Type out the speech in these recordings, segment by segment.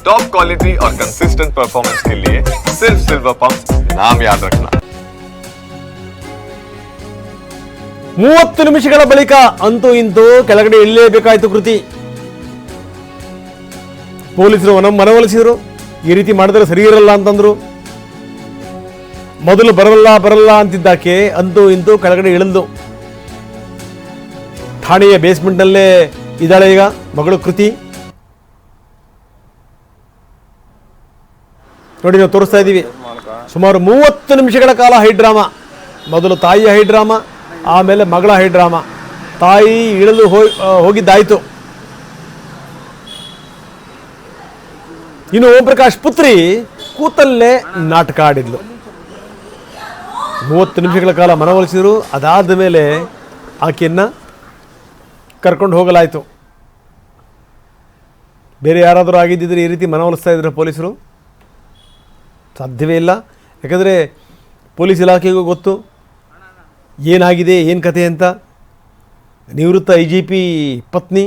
Top quality और consistent performance के लिए सिर्फ सिल्वर पंप नाम याद रखना ಮೂವತ್ತು ನಿಮಿಷಗಳ ಬಳಿಕ ಅಂತೂ ಇಂತೂ ಕೆಳಗಡೆ ಇಳಿಯಲೇಬೇಕಾಯ್ತು ಕೃತಿ ಪೊಲೀಸರು ಮನ ಮನವೊಲಿಸಿದ್ರು ಈ ರೀತಿ ಮಾಡಿದ್ರೆ ಸರಿ ಇರಲ್ಲ ಅಂತಂದ್ರು ಮೊದಲು ಬರಲ್ಲ ಬರಲ್ಲ ಅಂತಿದ್ದಾಕೆ ಅಂತೂ ಇಂತೂ ಕೆಳಗಡೆ ಇಳಿದು ಠಾಣೆಯ ಬೇಸ್ಮೆಂಟ್ನಲ್ಲೇ ಇದ್ದಾಳೆ ಈಗ ಮಗಳು ಕೃತಿ ನೋಡಿ ನಾವು ತೋರಿಸ್ತಾ ಇದ್ದೀವಿ. ಸುಮಾರು ಮೂವತ್ತು ನಿಮಿಷಗಳ ಕಾಲ ಹೈಡ್ರಾಮ. ಮೊದಲು ತಾಯಿಯ ಹೈಡ್ರಾಮ, ಆಮೇಲೆ ಮಗಳ ಹೈಡ್ರಾಮ. ತಾಯಿ ಇಳಿದು ಹೋಗಿ ಹೋಗಿದ್ದಾಯಿತು. ಇನ್ನು ಓಂ ಪ್ರಕಾಶ್ ಪುತ್ರಿ ಕೂತಲ್ಲೇ ನಾಟಕ ಆಡಿದ್ಲು. ಮೂವತ್ತು ನಿಮಿಷಗಳ ಕಾಲ ಮನವೊಲಿಸಿದ್ರು. ಅದಾದ ಮೇಲೆ ಆಕೆಯನ್ನು ಕರ್ಕೊಂಡು ಹೋಗಲಾಯಿತು. ಬೇರೆ ಯಾರಾದರೂ ಆಗಿದ್ದಿದ್ರೆ ಈ ರೀತಿ ಮನವೊಲಿಸ್ತಾ ಇದ್ರು ಪೊಲೀಸರು. ಸಾಧ್ಯವೇ ಇಲ್ಲ. ಯಾಕಂದರೆ ಪೊಲೀಸ್ ಇಲಾಖೆಗೂ ಗೊತ್ತು. ಏನಾಗಿದೆ, ಏನು ಕತೆ ಅಂತ. ನಿವೃತ್ತ ಐ ಜಿ ಪಿ ಪತ್ನಿ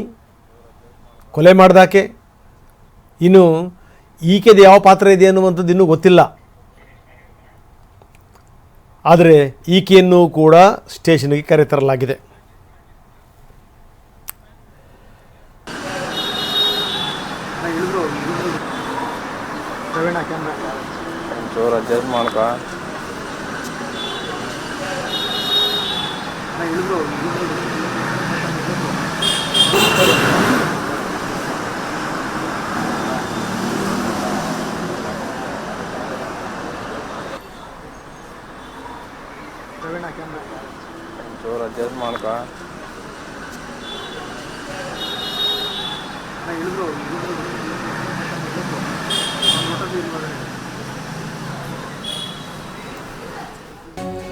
ಕೊಲೆ ಮಾಡ್ದಾಕೆ. ಇನ್ನು ಈಕೆದು ಯಾವ ಪಾತ್ರ ಇದೆ ಅನ್ನುವಂಥದ್ದು ಇನ್ನೂ ಗೊತ್ತಿಲ್ಲ. ಆದರೆ ಈಕೆಯನ್ನು ಕೂಡ ಸ್ಟೇಷನ್ಗೆ ಕರೆತರಲಾಗಿದೆ ಒಂಚೂರು ಅಡ್ಜಸ್ಟ್ ಮಾಡ್ಕ ಒಂಚೂರು ಅಡ್ಜಸ್ಟ್ ಮಾಡ್ಕ